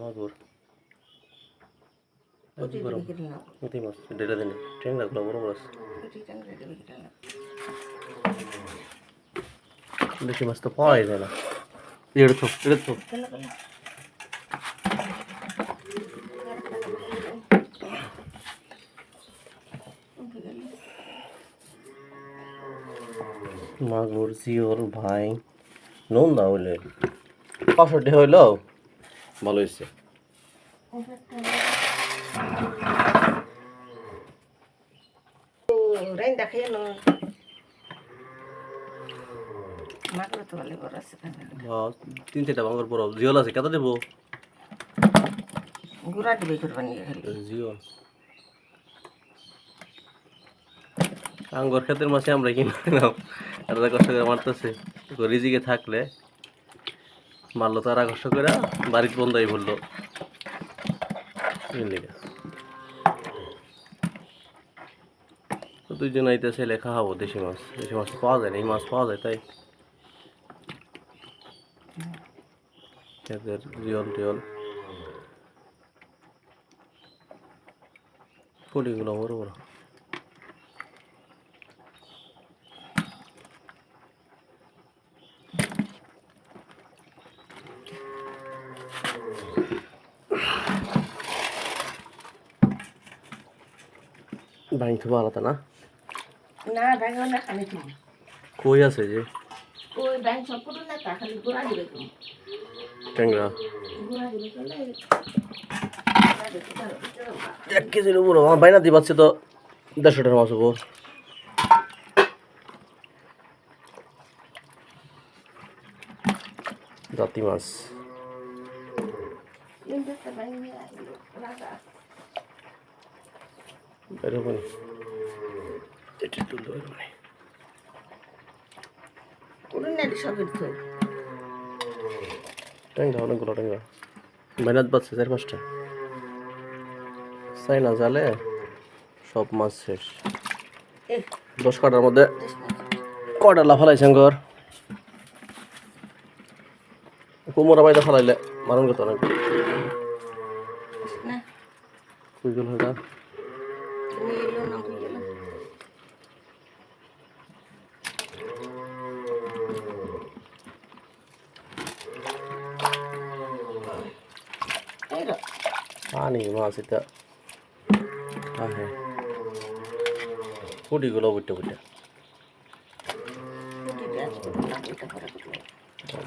না মতি মাছ দিন। বড় বড় দেশি তো পাওয়াই যায় না। এটা তো এটা মাগুর জিওল ভাই নুন দা হইলে। পাঁচশোটি হইল। ভালো হয়েছে। রাইন দেখাই না তিন চারটা জিওল আছে কত দেবো। গুড়া দিবে করবানি খালি। জিওল। আঙ্গর ক্ষেতের মাছে আমরা কিনে নাও কষ্ট করে মারতেছে। রিজিকে থাকলে। মারলো তারা করে বাড়ির বন্ধই বলল। দুইজন আইতেছে লেখা হব, দেশি মাছ। দেশি মাছ পাওয়া যায় না, এই মাছ পাওয়া যায় তাই। ক্ষেতের জিওল টিওল পুলিগুলো বড় বড়। বাইন খুব আলাদা না? না ব্যাঙ্গ না খালি তুমি। কই আছে যে? ওই ব্যাঙ্ক সম্পূর্ণ না তা খালি গুড়া দিবে তুমি। ট্যাংরা। গুড়া দিবে করলে এক কেজির উপর আমার বাইনা দিয়ে পাচ্ছে তো দেড়শো টাকা মাছ হব জাতি মাছ। এরকম এটা তুলতে পারব না ট্যাংরা অনেকগুলো ট্যাংরা মেহনত পাচ্ছে চার পাঁচটা চাই না জালে সব মাছ শেষ দশ কাটার মধ্যে কটা লাফালাইছে ঘর কুমোরা বাইরে ফালাইলে মারণ কত অনেক কুইগুল হয়ে পানি মাছ এটা আহে কুটিগুলো বুটে বুটে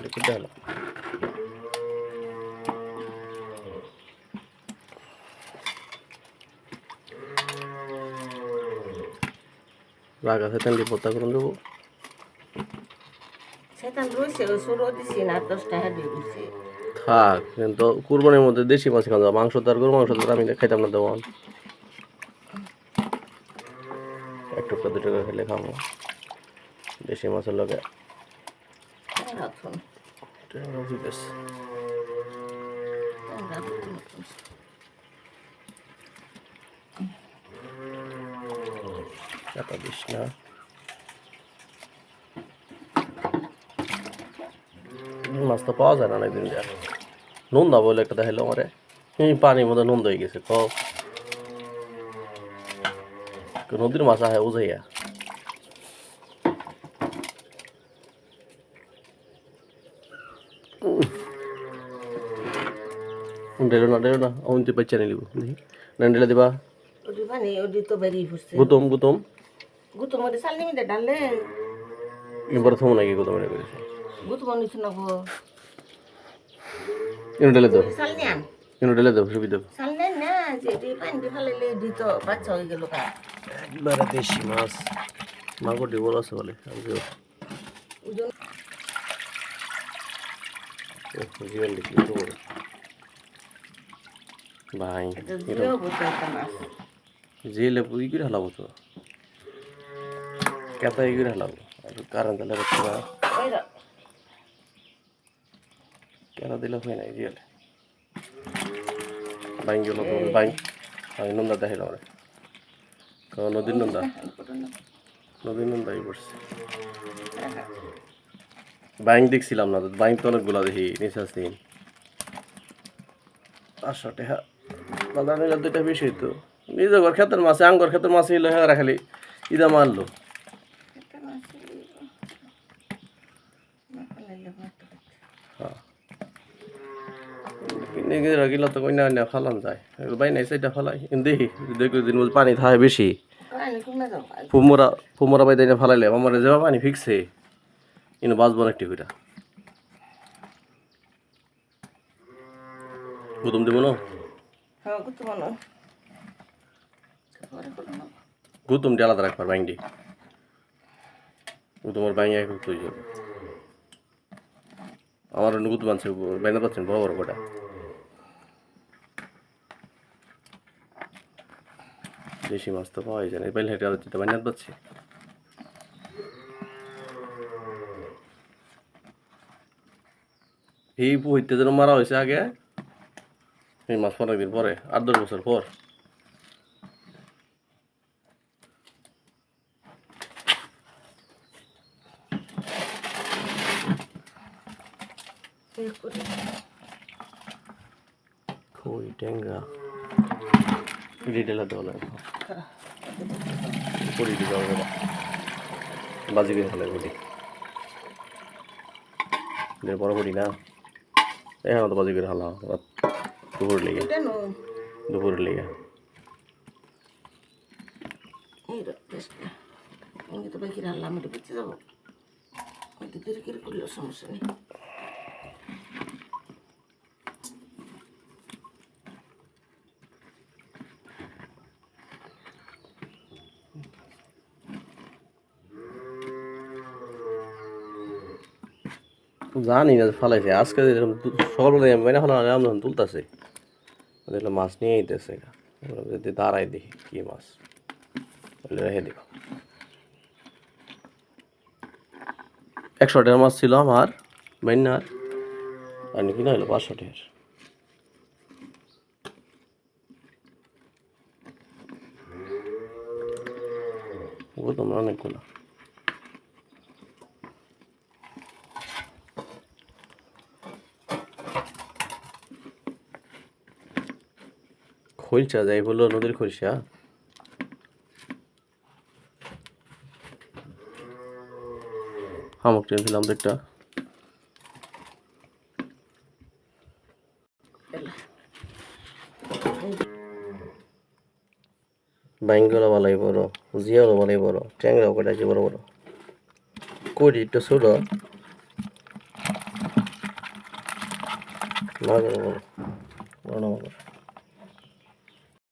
লিখিতে হলো রাগ আছে তেমনি পোতা করুন দেবো সেখান রয়েছে ওই সরু দিছি না দশ টাকা দিয়ে দিছি থাক কিন্তু কুরবানির মধ্যে দেশি মাছ খাওয়া যাবে মাংস তার গরু মাংস তার আমি খাইতাম না দেওয়ান এক টুকরা দু টাকা খেলে খাব দেশি মাছের লগে রাখুন ট্যাংরা উঠিতেছে। এত দিস না এই মাছ তো পাওয়া যায় না অনেকদিন যা নুন দা বলে একটা দেখাইলো আমারে এই পানির মধ্যে নুন হয়ে গেছে কও নদীর মাছ আহে উজাইয়া ডেলো না ডেলো না অন্তি বাচ্চা নিলিব দেখি নান্ডেলা দিবা ওটি পানি ওটি তো বেরিয়ে ফুসছে গুতম গুতম গুতো মধ্যে চাল নিমি দে ডালে এবার থমো নাকি গুতম এটা করেছে? গুতো মনে না গো কেন ডেলে দাও চাল নিয়াম। কেন ডেলে দাও সুবিধা চাল নেন না যে এটি পানি দিয়ে ফেলাইলে দিত বাচ্চা হয়ে গেল কা একবারে দেশি মাছ। মাগুরটি বড় আছে বলে আমিও ওজন জীবন দেখি বড়। ভাই একটা মাছ। করে হালাবো তো? কেতা ই করে হালাবো আর কারণ তাহলে করতে না। ওই দিলে হয় না জেলে বাইন গেল তো বাইন আমি নন্দা দেখাইল আমার। কারণ নদীর নন্দা? নদীর করছে বাইং দেখছিলাম না বাইং তো অনেকগুলা দেখি নিশাস দিন টাকা। বাজার নিলে দুইটা বেশি হইতো। নিজে ঘর ক্ষেতের মাছে আঙ্গর ক্ষেতের মাছে হেরা খালি ইদা মারলো একটা মাছ না ফালাইলে মারতে পারত। হ্যাঁ কিনে গিয়ে রাখিলে তো কইনা না ফালান যায়। বাই নাই সেটা ফালাই। দেখি দেখি দিন পানি থাকে বেশি। পুমরা পুমরা বাই দিনে ফালাইলে আমার যে পানি ফিক্সে। কিন্তু বাঁচবো না একটি করে গুতুম দিব না? হ্যাঁ গুতুম দিয়ে আলাদা রাখবার বাইন্ডি গুতুমের বাইঙ্গা তুই আমার গুতুম আনছে বাইনা পাচ্ছেন বড় বড় কটা। দেশি মাছ তো পাওয়াই যায় না বাইলে হেঁটে চিন্তা বাইনা পাচ্ছি এই পুহিতে যেন মারা হয়েছে আগে এই মাছ পনেরো দিন পরে আট দশ বছর পর ডিটেল হতে হলে পরি দিতে হবে বাজি করে ফেলে বলি বড় পড়ি না। এখন তো বাজি করে হালা দুপুর লেগে। দুপুর লেগে। তো বাকি রান্না আমি তো বেঁচে যাব। সমস্যা নেই। জানি না, ফালাইছে। আজকে এরকম সকালবেলা আমি বাইনা ফেলা আমি যখন তুলতেছে দেখলাম মাছ নিয়ে আইতেছে যদি দাঁড়াই দেখি কি মাছ। রেখে দিব। একশো টাকার মাছ ছিল আমার বাইনার আর নাকি না হলো পাঁচশো টাকার তোমরা অনেকগুলো। খৈলচা যাই বলল নদীর খৈলসা হামক টেনছিলাম তো একটা বাইঙ্গলা বালাই বড় জিয়ালো বালাই বড়, ট্যাংরাও কাটাইছে বড় বড়। করি একটু ছোট। না বড় বড়